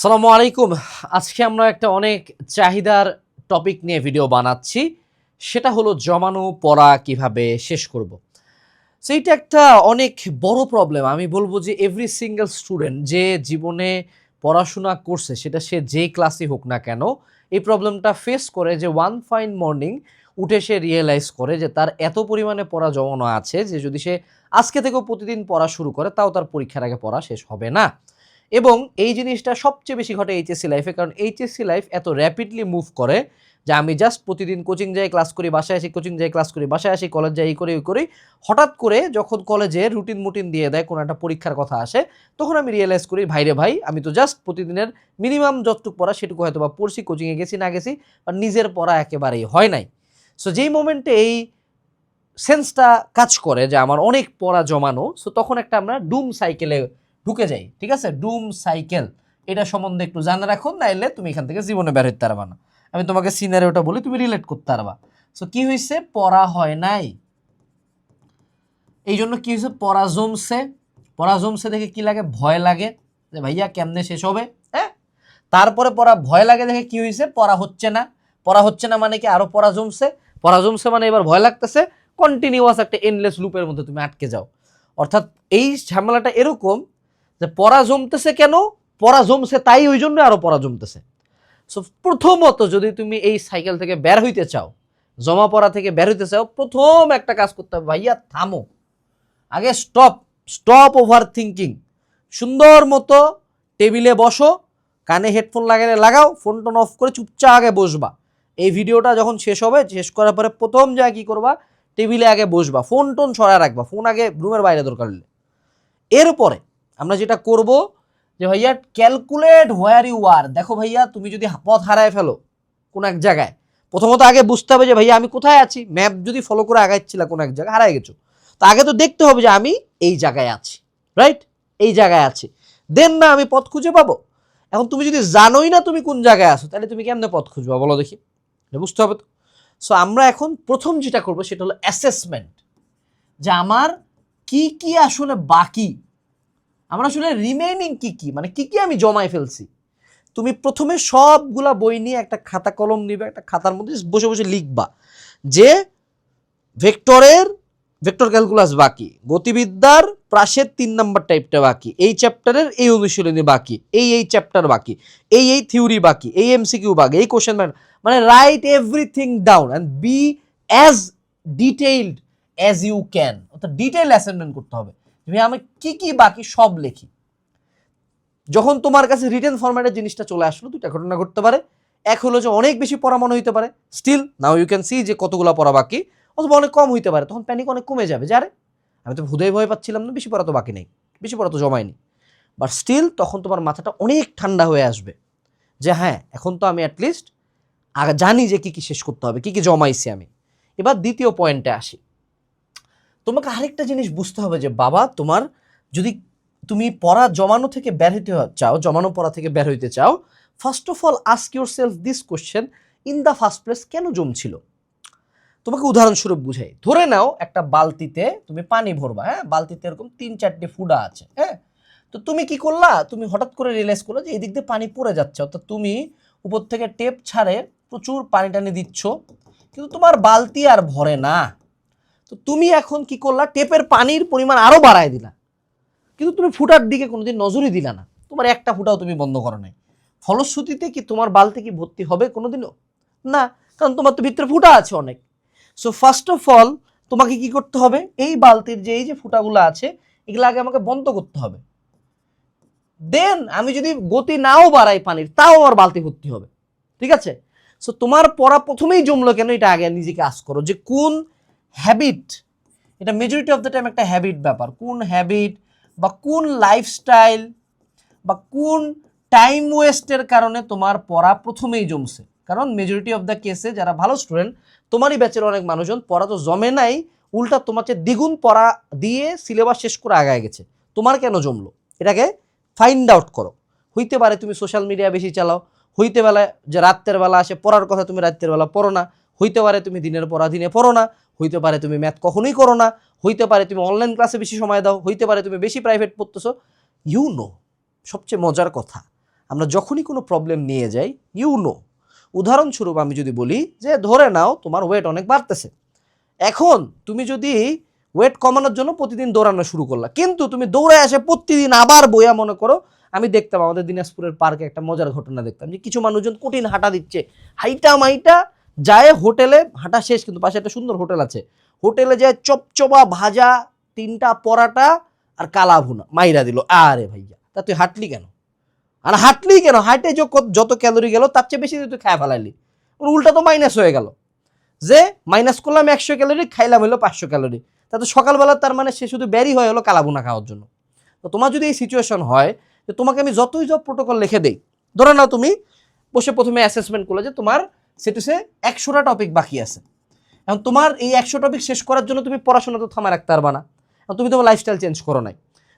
সালামু আলাইকুম। আজকে আমরা একটা অনেক চাহিদার টপিক নিয়ে ভিডিও বানাচ্ছি। সেটা হলো জমানো, পড়া, কীভাবে শেষ করব। সো এইটা একটা অনেক বড় প্রবলেম আমি বলব যে এভরি সিঙ্গেল স্টুডেন্ট যে জীবনে পড়াশোনা করছে, সেটা সে যে ক্লাসই হোক না কেন, এই প্রবলেমটা ফেস করে যে ওয়ান ফাইন মর্নিং উঠে সে রিয়েলাইজ করে যে তার এত পরিমাণে পড়া জমানো আছে যে যদি সে আজকে থেকেও প্রতিদিন পড়া শুরু করে, তাও তার পরীক্ষার আগে পড়া শেষ হবে না। এবং এই জিনিসটা সবচেয়ে বেশি ঘটে এইচএসসি লাইফে কারণ এইচএসসি লাইফ এত র্যাপিডলি মুভ করে যে আমি জাস্ট প্রতিদিন কোচিং যাই ক্লাস করি, বাসায় আসি কোচিং যাই ক্লাস করি, বাসায় আসি কলেজ যাই করি, ওই করি। হঠাৎ করে যখন কলেজে রুটিন মুটিন দিয়ে দেয়, কোনো একটা পরীক্ষার কথা আসে, তখন আমি রিয়েলাইজ করি ভাইরে ভাই, আমি তো জাস্ট প্রতিদিনের মিনিমাম যতটুকু পড়া সেটুকু হয়তো বা পড়ছি কোচিংয়ে গেছি, না গেছি বা নিজের পড়া একেবারেই হয় নাই। সো যেই মোমেন্টে এই সেন্সটা কাজ করে যে আমার অনেক পড়া জমানো সো তখন একটা আমরা ডুম সাইকেলে ঢুকে যাই, ঠিক আছে? ডুম সাইকেল এটা সম্বন্ধে একটু জানা রাখো, নাইলে তুমি এখান থেকে জীবনে বের হইতে পারবা না। আমি তোমাকে সিনারিওটা বলি, তুমি রিলেট করতে পারবা। সো কি হয়েছে পড়া হয় নাই। এই জন্য কি হয়েছে পড়া জমছে। পড়া জমছে দেখে কি লাগে? ভয় লাগে। যে ভাইয়া, কেমনে শেষ হবে? হ্যাঁ? তারপরে পড়া ভয় লাগে দেখে কি হয়েছে পড়া হচ্ছে না। পড়া হচ্ছে না মানে কি আরও পড়া জমছে? পড়া জমছে মানে এবার ভয় লাগতেছে। কন্টিনিউয়াস একটা এনলেস লুপের মধ্যে তুমি আটকে যাও। অর্থাৎ এই ঝামেলাটা এরকম যে পড়া জমতেছে কেন? পড়া জমছে তাই ওই জন্য আরও পড়া জমতেছে। সো প্রথমত যদি তুমি এই সাইকেল থেকে বের হইতে চাও, জমা পড়া থেকে বের হইতে চাও, প্রথম একটা কাজ করতে হবে, ভাইয়া, থামো। আগে স্টপ স্টপ ওভার থিঙ্কিং সুন্দর মতো টেবিলে বসো, কানে হেডফোন লাগালে লাগাও ফোন টোন অফ করে চুপচাপ আগে বসবা। এই ভিডিওটা যখন শেষ হবে, শেষ করার পরে প্রথম যা কি করবা, টেবিলে আগে বসবা ফোন টোন সরায় রাখবা ফোন আগে রুমের বাইরে দরকার হলে। এরপরে আমরা যেটা করব যে ভাইয়া ক্যালকুলেট হোয়ার ইউ আর দেখো ভাইয়া, তুমি যদি পথ হারায় ফেলো কোন এক জায়গায়, প্রথমত আগে বুঝতে হবে যে ভাইয়া আমি কোথায় আছি। ম্যাপ যদি ফলো করে আগাচ্ছিলা কোন এক জায়গায়, হারায় গেছো। তো আগে তো দেখতে হবে যে আমি এই জায়গায় আছি রাইট এই জায়গায় আছি। দেন না, আমি পথ খুঁজে পাবো। এখন তুমি যদি জানোই না তুমি কোন জায়গায় আছো, তাহলে তুমি কেমনে পথ খুঁজবা বলো দেখি। বুঝতে হবে তো? সো আমরা এখন প্রথম যেটা করব সেটা হলো অ্যাসেসমেন্ট যে আমার কি কি আসলে বাকি আমার আসলে রিমেইনিং কি কি? মানে কি কি আমি জমাই ফেলছি? তুমি প্রথমে সবগুলা বই নিয়ে একটা খাতা কলম নিবে, একটা খাতার মধ্যে বসে বসে লিখবা যে ভেক্টরের, ভেক্টর ক্যালকুলাস বাকি, গতিবিদ্যার প্রাসের তিন নাম্বার টাইপটা বাকি, এই চ্যাপ্টারের এই অনুশীলনী বাকি, এই এই চ্যাপ্টার বাকি, এই এই থিওরি বাকি, এই এমসিকিউ বাকি, এই কোশ্চেন মানে write everything down and be as detailed as you can অর্থাৎ ডিটেইল অ্যাসাইনমেন্ট করতে হবে। তুমি আমি কি কি বাকি সব লেখি? যখন তোমার কাছে রিটেন ফরম্যাটের জিনিসটা চলে আসলো, দুইটা ঘটনা ঘটতে পারে। এক হলো যে, অনেক বেশি পড়া মনে হইতে পারে। Still now you can see যে, কতগুলো পড়া বাকি। অথবা অনেক কম হইতে পারে। তখন প্যানিক অনেক কমে যাবে। যারে আমি তো হুদয় ভয় পাচ্ছিলাম না। বেশি পড়া তো বাকি নেই। বেশি পড়া তো জমায়নি। বাট স্টিল তখন তোমার মাথাটা অনেক ঠান্ডা হয়ে আসবে। যে হ্যাঁ এখন তো আমি অ্যাটলিস্ট জানি যে, কি কি শেষ করতে হবে। কি কি জমাইছি আমি? এবার দ্বিতীয় পয়েন্টে আসি। তোমাকে আরেকটা জিনিস বুঝতে হবে যে, বাবা, তোমার যদি তুমি পড়া জমানো থেকে বের হইতে চাও, জমানো পড়া থেকে বের হইতে চাও first of all ask yourself this question in the first place কেন জমছিল? তোমাকে উদাহরণস্বরূপ বুঝাই। ধরে নাও, একটা বালতিতে তুমি পানি ভরবা হ্যাঁ? বালতিতে এরকম তিন চারটে ফুডা আছে হ্যাঁ? তো তুমি কি করলা? তুমি হঠাৎ করে রিয়েলাইজ করল যে এই দিক দিয়ে পানি পড়ে যাচ্ছে। অর্থাৎ তুমি উপর থেকে টেপ ছাড়ে প্রচুর পানি টানি দিচ্ছ, কিন্তু তোমার বালতি আর ভরে না। তো তুমি এখন কি করলা? টেপের পানির পরিমাণ আরও বাড়ায় দিলা। কিন্তু তুমি ফুটার দিকে কোনোদিন নজরই দিলা না। তোমার একটা ফুটাও তুমি বন্ধ করো নাই। ফলশ্রুতিতে কি তোমার বালতি কি ভর্তি হবে কোনোদিনও? না, কারণ তোমার তো ভিতরে ফুটা আছে অনেক। সো ফার্স্ট অফ অল তোমাকে কি করতে হবে? এই বালতির যে, এই যে ফুটাগুলো আছে, এগুলো আগে আমাকে বন্ধ করতে হবে। দেন আমি যদি গতি নাও বাড়াই পানির, তাও আমার বালতি ভর্তি হবে। ঠিক আছে? সো তোমার পড়া প্রথমেই জমলো কেন? এটা আগে নিজেকে আস করো যে কোন হ্যাবিট এটা মেজরিটি অফ দ্য টাইম একটা হ্যাবিট ব্যাপার। কোন হ্যাবিট বা কোন লাইফস্টাইল বা কোন টাইম ওয়েস্টের কারণে তোমার পড়া প্রথমেই জমছে। কারণ মেজরিটি অফ দ্য কেসে যারা ভালো স্টুডেন্ট তোমারই ব্যাচের অনেক মানুষজন, পড়া তো জমে নাই, উল্টা তোমার চেয়ে দ্বিগুণ পড়া দিয়ে সিলেবাস শেষ করে আগায় গেছে। তোমার কেন জমলো? এটাকে ফাইন্ড আউট করো। হইতে পারে তুমি সোশ্যাল মিডিয়া বেশি চালাও। হইতে বেলা যে রাত্রের বেলা আসে, পড়ার কথা তুমি রাত্রের বেলা পড়ো না। হইতে পারে তুমি দিনের পড়া দিনে পড়ো না। হইতে পারে তুমি ম্যাথ কখনোই করো না, হইতে পারে তুমি অনলাইন ক্লাসে বেশি সময় দাও, হইতে পারে তুমি বেশি প্রাইভেট পড়তেছো। ইউ নো সবচেয়ে মজার কথা, আমরা যখনই কোনো প্রবলেম নিয়ে যাই ইউ নো উদাহরণস্বরূপ আমি যদি বলি যে, ধরে নাও তোমার ওয়েট অনেক বাড়তেছে। এখন তুমি যদি ওয়েট কমানোর জন্য প্রতিদিন দৌড়ানো শুরু করলা, কিন্তু তুমি দৌড়ে আসে প্রতিদিন আবার বইয়া মনে করো, আমি দেখতাম আমাদের দিনাজপুরের পার্কে একটা মজার ঘটনা দেখতাম যে, কিছু মানুষজন কঠিন হাঁটা দিচ্ছে হাইটা মাইটা যায় হোটেলে, হাঁটা শেষ কিন্তু পাশে একটা সুন্দর হোটেল আছে। হোটেলে যায় চপচপা, ভাজা, তিনটা পরাটা আর কালা ভুনা। মাইরা দিল, আরে ভাইয়া, তা তুই হাঁটলি কেন? আর হাঁটলি কেন? হাঁটে যত ক্যালোরি গেল, তার চেয়ে বেশি তুই খায় ফেলাইলি। ওর উল্টা তো মাইনাস হয়ে গেল। যে মাইনাস করলাম একশো ক্যালোরি, খাইলাম হলো পাঁচশো ক্যালোরি। তা তো সকালবেলা তার মানে সে শুধু ব্যারি হয়ে হলো কালাভুনা খাওয়ার জন্য। তো তোমার যদি এই সিচুয়েশন হয় যে তোমাকে আমি যতই সব প্রোটোকল লিখে দেই। ধরে নাও তুমি, বসে প্রথমে অ্যাসেসমেন্ট করলে যে তোমার সেটুসে একশোটা টপিক বাকি আছে। এখন তোমার এই একশো টপিক শেষ করার জন্য তুমি পড়াশোনা তো থামা রাখতে পারবা না। তুমি তোমার লাইফস্টাইল চেঞ্জ করো নাই।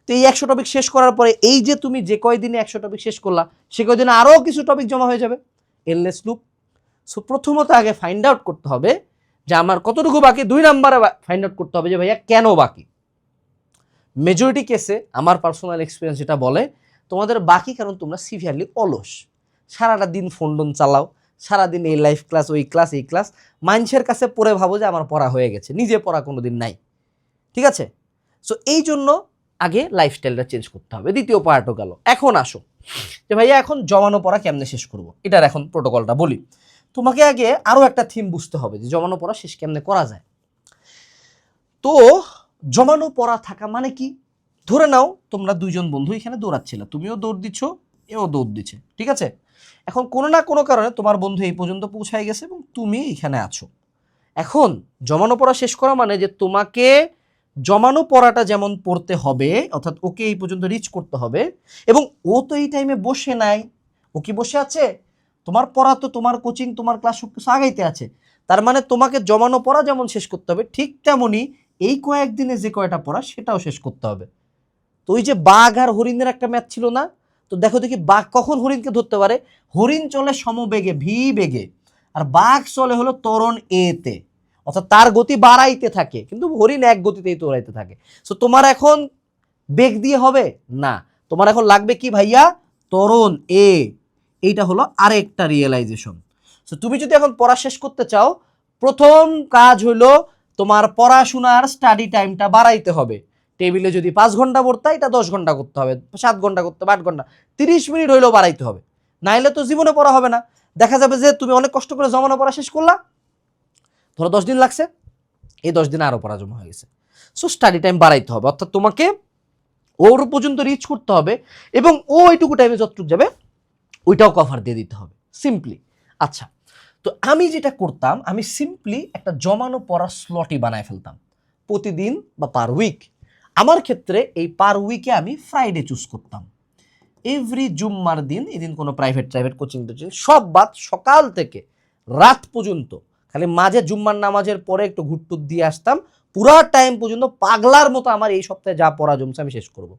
তো এই একশো টপিক শেষ করার পরে এই যে তুমি যে কয়দিনে একশো টপিক শেষ করলা, সে কয়দিনে আরও কিছু টপিক জমা হয়ে যাবে? এললেস লুপ সো প্রথমত আগে ফাইন্ড আউট করতে হবে যে আমার কতটুকু বাকি, দুই নাম্বারে ফাইন্ড আউট করতে হবে যে ভাইয়া কেন বাকি। মেজরিটি কেসে আমার পার্সোনাল এক্সপিরিয়েন্স যেটা বলে, তোমাদের বাকি কারণ তোমরা সিভিয়ারলি অলস। সারাটা দিন ফোন টোন চালাও। সারাদিন এই লাইফ ক্লাস ওই ক্লাস এই ক্লাস মানুষের কাছে পড়ে ভাবো যে আমার পড়া হয়ে গেছে, নিজে পড়া কোনো দিন নাই। ঠিক আছে? সো এই জন্য আগে লাইফস্টাইলটা চেঞ্জ করতে হবে। দ্বিতীয় পার্টও গেল। এখন আসো। যে ভাইয়া, এখন জমানো পড়া কেমনে শেষ করব? এটার এখন প্রোটোকলটা বলি। তোমাকে আগে আরও একটা থিম বুঝতে হবে যে জমানো পড়া শেষ কেমনে করা যায়। তো, জমানো পড়া থাকা মানে কি? ধরে নাও তোমরা দুইজন বন্ধু এখানে দৌড়াচ্ছিল। তুমিও দৌড় দিচ্ছ, এও দৌড় দিচ্ছে। ঠিক আছে? এখন কোনো না কোনো কারণে তোমার বন্ধু এই পর্যন্ত পৌঁছায় গেছে এবং তুমি এখানে আছো। এখন জমানো পড়া শেষ করা মানে যে তোমাকে জমানো পড়াটা যেমন পড়তে হবে, অর্থাৎ ওকে এই পর্যন্ত রিচ করতে হবে এবং ও তো এই টাইমে বসে নাই। ও কি বসে আছে? তোমার পড়া তো তোমার কোচিং তোমার ক্লাস সব কিছু আগাইতে আছে। তার মানে তোমাকে জমানো পড়া যেমন শেষ করতে হবে, ঠিক তেমনই এই কয়েকদিনে যে কয়টা পড়া সেটাও শেষ করতে হবে। তো ওই যে বাঘ আর হরিণের একটা ম্যাচ ছিল না? তো দেখো দেখি বাঘ কখন হরিণকে ধরতে পারে? হরিণ চলে সমবেগে ভি বেগে আর বাঘ চলে হলো তরণ এতে। অর্থাৎ তার গতি বাড়াইতে থাকে, কিন্তু হরিণ এক গতিতেই তোড়াইতে থাকে। সো তোমার এখন বেগ দিয়ে হবে? না। তোমার এখন লাগবে কি ভাইয়া? তরণ এ। এইটা হলো আরেকটা রিয়েলাইজেশন সো তুমি যদি এখন পড়া শেষ করতে চাও, প্রথম কাজ হলো তোমার পড়াশোনার স্টাডি টাইমটা বাড়াইতে হবে। টেবিলে যদি পাঁচ ঘণ্টা পড়তে, এটা দশ ঘণ্টা করতে হবে, সাত ঘণ্টা করতে হবে, আট ঘণ্টা। তিরিশ মিনিট হইলেও বাড়াইতে হবে। নাইলে তো জীবনে পড়া হবে না। দেখা যাবে যে তুমি অনেক কষ্ট করে জমানো পড়া শেষ করলা। ধরো দশ দিন লাগছে। এই দশ দিনে আরও পড়া জমা হয়ে গেছে। সো স্টাডি টাইম বাড়াইতে হবে। অর্থাৎ তোমাকে ওর পর্যন্ত রিচ করতে হবে এবং ও ওইটুকু টাইমে যতটুকু যাবে, ওইটাও কভার দিয়ে দিতে হবে। সিম্পলি আচ্ছা। তো আমি যেটা করতাম, আমি সিম্পলি একটা জমানো পড়ার স্লটই বানায় ফেলতাম। প্রতিদিন বা পার উইক আমার ক্ষেত্রে এই পার উইকে আমি ফ্রাইডে চুজ করতাম। এভরি জুম্মার দিন এদিন কোনো প্রাইভেট প্রাইভেট কোচিং টোচিং সব বাদ সকাল থেকে রাত পর্যন্ত। খালি মাঝে জুম্মার নামাজের পরে একটু ঘুরটুর দিয়ে আসতাম। পুরা টাইম পর্যন্ত পাগলার মতো আমার এই সপ্তাহে যা পড়া জমছে আমি শেষ করব।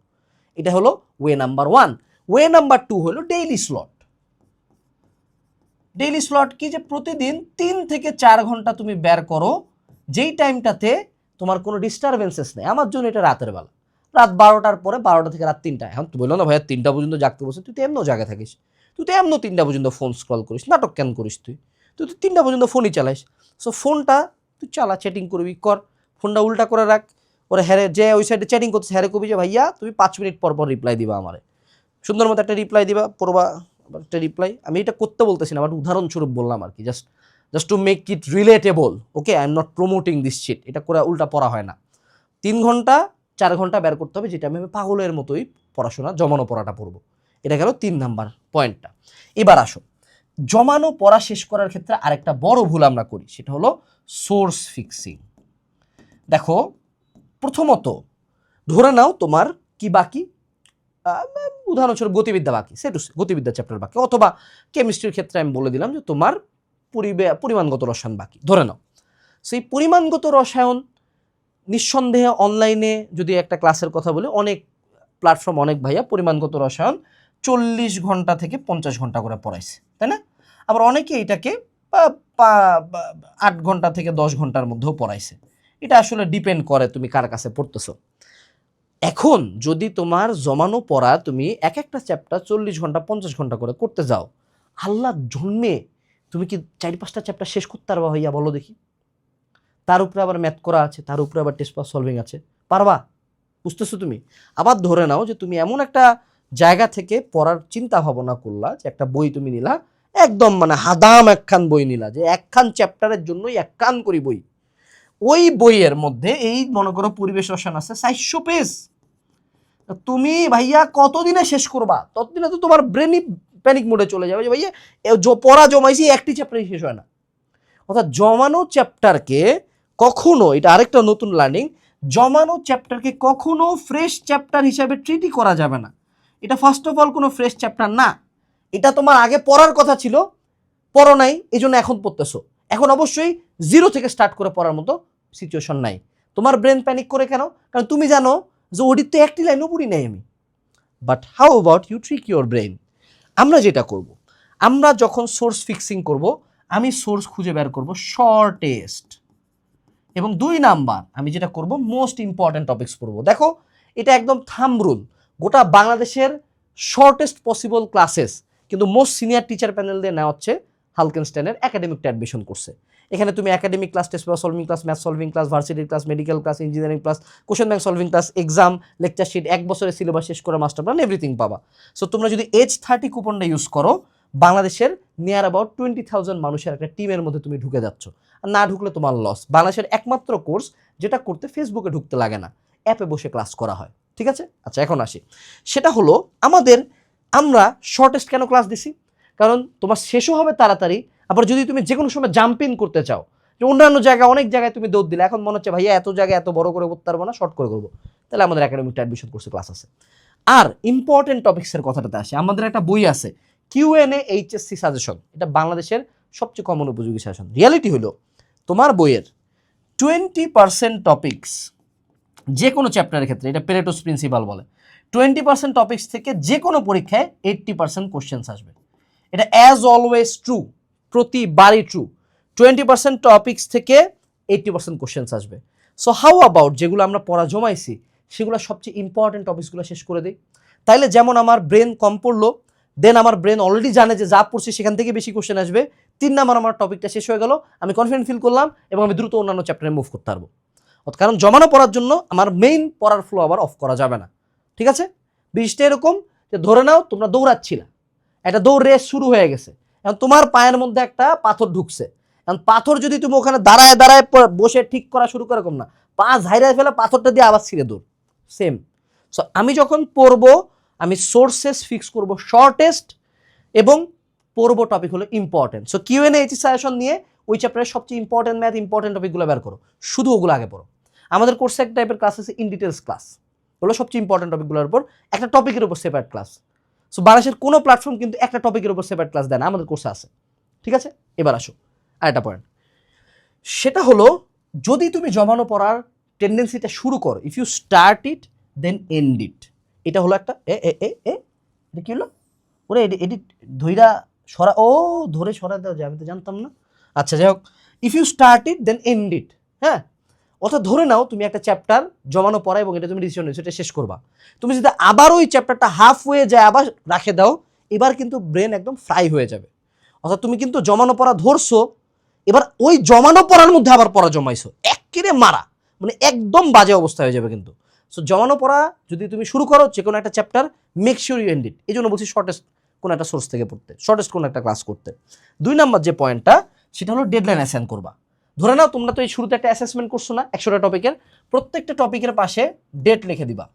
এটা হলো way number one way number two হলো ডেইলি স্লট ডেইলি স্লট কি যে প্রতিদিন তিন থেকে চার ঘণ্টা তুমি বের করো, যেই টাইমটাতে তোমার কোনো ডিস্টারবেন্সেস নেই। আমার জন্য এটা রাতের বেলা। রাত বারোটার পরে বারোটা থেকে রাত তিনটা এখন তুই বলল না ভাইয়া, তিনটা পর্যন্ত জাগতে বসে, তুই তো এমনও জায়গা থাকিস। তুই তো এমনও তিনটা পর্যন্ত ফোন স্ক্রল করিস। নাটক কেন করিস তুই? তুই তো তিনটা পর্যন্ত ফোনই চালাইস। সো ফোনটা তুই চালা চ্যাটিং করবি, কর। ফোনটা উল্টা করে রাখ। ওরে হ্যারে, যে ওই সাইডে চ্যাটিং করছিস হ্যারে কবি যে, ভাইয়া, তুমি পাঁচ মিনিট পর পর রিপ্লাই দিবা আমারে। সুন্দর মতো একটা রিপ্লাই দিবা, পড়বা একটা রিপ্লাই আমি এটা করতে বলতেছি না বাট উদাহরণস্বরূপ বললাম আর কি just just to make it relatable okay I am not promoting this sheet এটা করে উল্টা পড়া হয় না। তিন ঘণ্টা, চার ঘণ্টা বের করতে হবে, যেটা আমি পাগলের মতোই পড়াশোনা, জমানো পড়াটা পড়ব। এটা গেল তিন নাম্বার পয়েন্টটা এবার আসো। জমানো পড়া শেষ করার ক্ষেত্রে আরেকটা বড় ভুল আমরা করি, সেটা হলো সোর্স ফিক্সিং দেখো, প্রথমত, ধরে নাও তোমার কি বাকি? উদাহরণস্বরূপ গতিবিদ্যা বাকি সেটু গতিবিদ্যা চ্যাপ্টার বাকি। অথবা কেমিস্ট্রির ক্ষেত্রে আমি বলে দিলাম যে তোমার পরিমাণগত রসায়ন বাকি। ধরে নাও, সেই পরিমাণগত রসায়ন নিঃসন্দেহে অনলাইনে যদি একটা ক্লাসের কথা বলি, অনেক প্ল্যাটফর্ম অনেক ভাইয়া পরিমাণগত রসায়ন চল্লিশ ঘণ্টা থেকে পঞ্চাশ ঘণ্টা করে পড়াইছে, তাই না? আবার অনেকে এটাকে আট ঘণ্টা থেকে দশ ঘণ্টার মধ্যেও পড়াইছে। এটা আসলে ডিপেন্ড করে তুমি কার কাছে পড়তেছো। এখন যদি তোমার জমানো পড়া তুমি এক একটা চ্যাপ্টার চল্লিশ ঘণ্টা, পঞ্চাশ ঘণ্টা করে করতে যাও, আল্লাহ জন্মে তুমি কি চারি পাঁচটা চ্যাপ্টার শেষ করতে পারবা ভাইয়া? বলো দেখি। তার উপরে আবার ম্যাথ করা আছে, তার উপরে আবার টেস্ট পাস সলভিং আছে। পারবা? বুঝতেছো তুমি? আবার ধরে নাও যে তুমি এমন একটা জায়গা থেকে পড়ার চিন্তা ভাবনা করলা যে একটা বই তুমি নিলা, একদম মানে হাদাম একখান বই নিলা, যে একখান চ্যাপ্টারের জন্যই একখান করি বই। ওই বইয়ের মধ্যে এই মনে করো পরিবেশ রসায়ন আছে চারশো পেজ তুমি ভাইয়া কতদিনে শেষ করবা? ততদিনে তো তোমার ব্রেনই প্যানিক মোডে চলে যাবে যে জ- পড়া জমাইছি, একটি চ্যাপ্টারই শেষ হয় না। অর্থাৎ জমানো চ্যাপ্টারকে কখনো, এটা আরেকটা নতুন লার্নিং জমানো চ্যাপ্টারকে কখনো ফ্রেশ চ্যাপ্টার হিসাবে ট্রিটই করা যাবে না। এটা ফার্স্ট অফ অল কোনো ফ্রেশ চ্যাপ্টার না। এটা তোমার আগে পড়ার কথা ছিল, পড়ো নাই এই জন্য এখন পড়তেছো। এখন অবশ্যই জিরো থেকে স্টার্ট করে পড়ার মতো সিচুয়েশন নাই। তোমার ব্রেন প্যানিক করে কেন? কারণ তুমি জানো যে ওটির তো একটি লাইনও পড়ি নাই আমি। But how about you trick your brain আমরা যেটা করব, আমরা যখন সোর্স ফিক্সিং করব, আমি সোর্স খুঁজে বের করব শর্টেস্ট এবং দুই নাম্বার আমি যেটা করব মোস্ট ইম্পর্ট্যান্ট টপিক্স পড়ব। দেখো, এটা একদম থামরুল গোটা বাংলাদেশের শর্টেস্ট পসিবল ক্লাসেস কিন্তু মোস্ট সিনিয়র টিচার প্যানেল দিয়ে নেওয়া হচ্ছে হালকেনস্টাইনের একাডেমিকটা অ্যাডমিশন করছে এখানে তুমি academic class test paper solving class math solving class varsity class medical class engineering class question bank solving class exam lecture sheet এক বছরের সিলেবাস শেষ করা মাস্টার প্ল্যান এভরিথিং পাবা। সো তোমরা যদি এইচ থার্টি কুপনটা ইউজ করো, বাংলাদেশের নিয়ার অ্যাবাউট টোয়েন্টি থাউজেন্ড মানুষের একটা টিমের মধ্যে তুমি ঢুকে যাচ্ছ। আর না ঢুকলে তোমার লস বাংলাদেশের একমাত্র কোর্স যেটা করতে ফেসবুকে ঢুকতে লাগে না। অ্যাপে বসে ক্লাস করা হয়। ঠিক আছে? আচ্ছা এখন আসি। সেটা হলো, আমাদের আমরা শর্টেস্ট কেন ক্লাস দিছি? কারণ তোমার শেষও হবে তাড়াতাড়ি। আবার যদি তুমি যে কোনো সময় জাম্পিং করতে চাও, যে অন্যান্য জায়গায় অনেক জায়গায় তুমি দৌড় দিলে, এখন মনে হচ্ছে ভাইয়া এত জায়গায় এত বড় করে করতে পারব না শর্ট করে করব। তাহলে আমাদের একাডেমিকটা অ্যাডমিশন কোর্সে ক্লাস আছে। আর ইম্পর্টেন্ট টপিক্সের কথাটাতে আসে। আমাদের একটা বই আছে কিউ কিউএনএ এইচএসসি সাজেশন এটা বাংলাদেশের সবচেয়ে কমন উপযোগী সাজেশন রিয়ালিটি হলো, তোমার বইয়ের টোয়েন্টি পার্সেন্ট টপিক্স যে কোনো চ্যাপ্টারের ক্ষেত্রে, এটা পেরেটোস প্রিন্সিপাল বলে টোয়েন্টি পার্সেন্ট টপিক্স থেকে যে কোনো পরীক্ষায় এইট্টি পার্সেন্ট কোশ্চেন্স আসবে। এটা অ্যাজ অলওয়েজ ট্রু প্রতিবারই ট্রু টোয়েন্টি পার্সেন্ট টপিক্স থেকে এইট্টি পার্সেন্ট কোশ্চেন্স আসবে। সো হাউ অ্যাবাউট যেগুলো আমরা পড়া জমাইছি, সেগুলো সবচেয়ে ইম্পর্টেন্ট টপিকসগুলো শেষ করে দিই। তাইলে যেমন আমার ব্রেন কম পড়ল দেন আমার ব্রেন অলরেডি জানে যে যা পড়ছি সেখান থেকে বেশি কোশ্চেন আসবে। তিন নাম্বার আমার টপিকটা শেষ হয়ে গেল, আমি কনফিডেন্ট ফিল করলাম এবং আমি দ্রুত অন্যান্য চ্যাপ্টারে মুভ করতে পারব। কারণ জমানো পড়ার জন্য আমার মেইন পড়ার ফ্লো আবার অফ করা যাবে না। ঠিক আছে? বিষয়টা এরকম যে ধরে নাও তোমরা দৌড়াচ্ছিলা। একটা দৌড় রেস শুরু হয়ে গেছে। এখন তোমার পায়ের মধ্যে একটা পাথর ঢুকছে। এখন পাথর যদি তুমি ওখানে দাঁড়ায় দাঁড়ায় বসে ঠিক করা শুরু করে না, পা ঝাইরায় ফেলে পাথরটা দিয়ে আবার ছিঁড়ে দৌড়। সেম সো আমি যখন পড়ব, আমি সোর্সেস ফিক্স করব শর্টেস্ট এবং পড়ব টপিক হলো important so Q N H suggestion নিয়ে ওই চ্যাপ্টারের সবচেয়ে ইম্পর্টেন্ট ম্যাথ ইম্পর্টেন্ট টপিকগুলো বের করো। শুধু ওগুলো আগে পড়ো। আমাদের কোর্সে এক টাইপের ক্লাস আছে ইন ডিটেলস ক্লাস ওগুলো সবচেয়ে ইম্পর্টেন্ট টপিকগুলোর উপর। একটা টপিকের উপর সেপারেট ক্লাস সো বাংলাদেশের কোনো প্ল্যাটফর্ম কিন্তু একটা টপিকের উপর সেপারেট ক্লাস দেয় না, আমাদের কোর্সে আছে। ঠিক আছে? এবার আসো। আরেকটা পয়েন্ট সেটা হলো, যদি তুমি জমানো পড়ার টেন্ডেন্সিটা শুরু করো if you start it then end it এটা হলো একটা, এ এ এ এ, এটা কি হলো? ওরে এডিট ধইরা সরা, ও, ধরে সরা দেওয়া যায় আমি তো জানতাম না। আচ্ছা যাই হোক। If you start it then end it হ্যাঁ? অর্থাৎ ধরে নাও তুমি একটা চ্যাপ্টার জমানো পড়া এবং এটা তুমি ডিসিশন নিয়েছো, এটা শেষ করবা। তুমি যদি আবার ওই চ্যাপ্টারটা হাফ হয়ে যায় আবার রাখে দাও, এবার কিন্তু ব্রেন একদম ফ্রাই হয়ে যাবে। অর্থাৎ তুমি কিন্তু জমানো পড়া ধরছো, এবার ওই জমানো পড়ার মধ্যে আবার পড়া জমাইছো। একেরে মারা মানে একদম বাজে অবস্থা হয়ে যাবে কিন্তু। সো জমানো পড়া যদি তুমি শুরু করো যে কোনো একটা chapter make sure you end it এই জন্য বলছি শর্টেস্ট কোনো একটা সোর্স থেকে পড়তে শর্টেস্ট কোনো একটা ক্লাস করতে। দুই নাম্বার যে পয়েন্টটা সেটা হলো ডেডলাইন অ্যাসাইন করবা। ধরে নাও তোমরা তো এই শুরুতে একটা অ্যাসেসমেন্ট করছ না, একশোটা টপিকের প্রত্যেকটা টপিকের পাশে ডেট লিখে দিবা।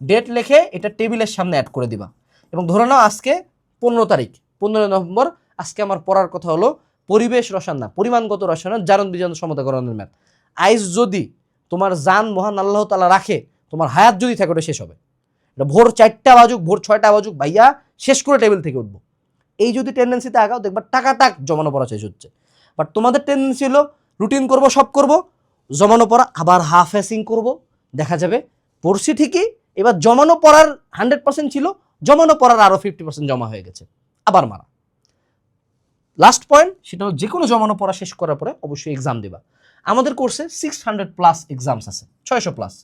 ডেট লিখে এটা টেবিলের সামনে অ্যাড করে দিবা। এবং ধরে নাও আজকে পনেরো তারিখ, পনেরো নভেম্বর, আজকে আমার পড়ার কথা হলো পরিবেশ রসায়ন না পরিমাণগত রসায়ন, জারণ বিজারণ সমতাকরণের ম্যাথ আইস যদি তোমার জান মহান আল্লাহ তালা রাখে, তোমার হায়াত যদি থাকে, ওটা শেষ হবে। এটা ভোর চারটা বাজুক, ভোর ছয়টা বাজুক, ভাইয়া শেষ করে টেবিল থেকে উঠবো। এই যদি টেন্ডেন্সিতে আগাও, দেখবা টাকা টাক জমানো পড়া শেষ হচ্ছে। বাট তোমাদের টেন্ডেন্সি হলো রুটিন করব, সব করব। জমানো পড়া, আবার হাফ হ্যাসিং করব। দেখা যাবে, পড়ছি ঠিকই, এবার জমানো পড়ার হান্ড্রেড পার্সেন্ট ছিল, জমানো পড়ার আরও ফিফটি পার্সেন্ট জমা হয়ে গেছে। আবার মারা। লাস্ট পয়েন্ট সেটা হলো যে কোনো জমানো পড়া শেষ করার পরে অবশ্যই এক্সাম দেবা। আমাদের কোর্সে সিক্স হান্ড্রেড প্লাস এক্সামস আছে, ছয়শো প্লাস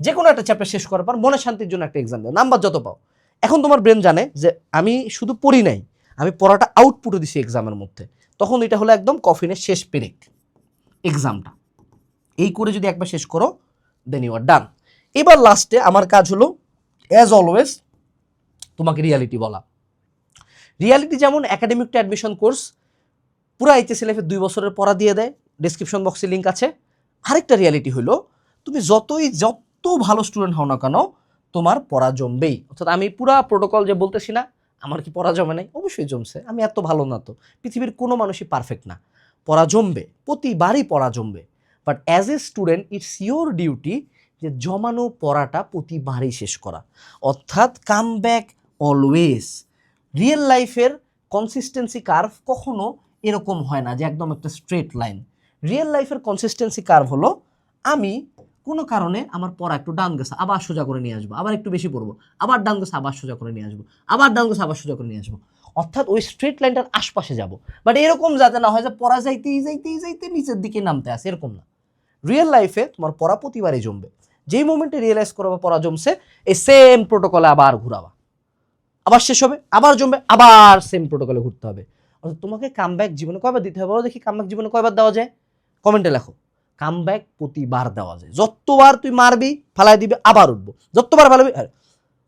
যে কোনো একটা চ্যাপ্টার শেষ করার পর মনে শান্তির জন্য একটা এক্সাম দাও নাম্বার যত পাও। এখন তোমার ব্রেন জানে যে আমি শুধু পড়ি নাই, আমি পড়াটা আউটপুটও দিছি এক্সামের মধ্যে। তখন এটা হলো একদম কফিনের শেষ পেরেক এক্সামটা এই করে যদি একবার শেষ করো দেন ইউ আর ডান এবার লাস্টে আমার কাজ হলো অ্যাজ অলওয়েজ তোমাকে রিয়ালিটি বলা। রিয়ালিটি যেমন একাডেমিক অ্যাডমিশন কোর্স পুরো এইচএস এর দুই বছরের পড়া দিয়ে দেয় ডিসক্রিপশন বক্সে লিঙ্ক আছে। আরেকটা রিয়ালিটি হলো, তুমি যতই, যত ভালো স্টুডেন্ট হও না কেন, তোমার পড়া জমবেই। অর্থাৎ আমি পুরা প্রোটোকল যে বলতেছি না, আমার কি পড়া জমে নাই? অবশ্যই জমছে। আমি এত ভালো না তো। পৃথিবীর কোনো মানুষই পারফেক্ট না। পড়া জমবে, প্রতিবারই পড়া জমবে। But as a student it's your duty যে জমানো পড়াটা প্রতিবারই শেষ করা। অর্থাৎ কাম ব্যাক অলওয়েজ রিয়েল লাইফের কনসিস্টেন্সি কার্ভ কখনো এরকম হয় না যে একদম একটা স্ট্রেট লাইন রিয়েল লাইফের কনসিস্টেন্সি কার্ভ হলো, আমি কোনো কারণে আমার পড়া একটু ডান গেছে, আবার সোজা করে নিয়ে আসব, আবার একটু বেশি পড়ব, আবার ডান গেছে, আবার সোজা করে নিয়ে আসব, আবার ডান গেছে, আবার সোজা করে নিয়ে আসব। অর্থাৎ ওই স্ট্রেট লাইনটার আশপাশে যাব। বাট এরকম যাতে না হয় যে পড়া যাইতেই যাইতেই যাইতে নিচের দিকে নামতে আসে, এরকম না। রিয়েল লাইফে তোমার পড়া প্রতিবারই জমবে। যেই মোমেন্টে রিয়েলাইজ করবে পড়া জমছে, এই সেম প্রোটোকলে আবার ঘুরাবা। আবার শেষ হবে, আবার জমবে, আবার সেম প্রোটোকলে ঘুরতে হবে। অর্থাৎ তোমাকে কামব্যাক জীবনে কয়বার দিতে হবে বলো দেখি কামব্যাক জীবনে কয়বার দেওয়া যায়? কমেন্টে লেখো। কামব্যাক প্রতিবার দেওয়া যায়। যতবার তুই মারবি, ফালাই দিবে, আবার উঠবো। যতবার ফালাবি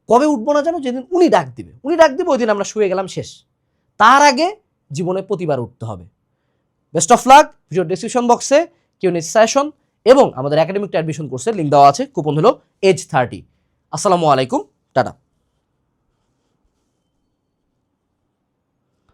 কবে উঠবো না জানো? যেদিন উনি ডাক দিবে। উনি ডাক দিবে ওই দিন আমরা শুয়ে গেলাম শেষ। তার আগে জীবনে প্রতিবার উঠতে হবে। Best of luck video description বক্সে কেউ সেশন এবং আমাদের একাডেমিক অ্যাডমিশন কোর্সের লিঙ্ক দেওয়া আছে কুপন হলো এজ থার্টি আসসালামু আলাইকুম, টাটা।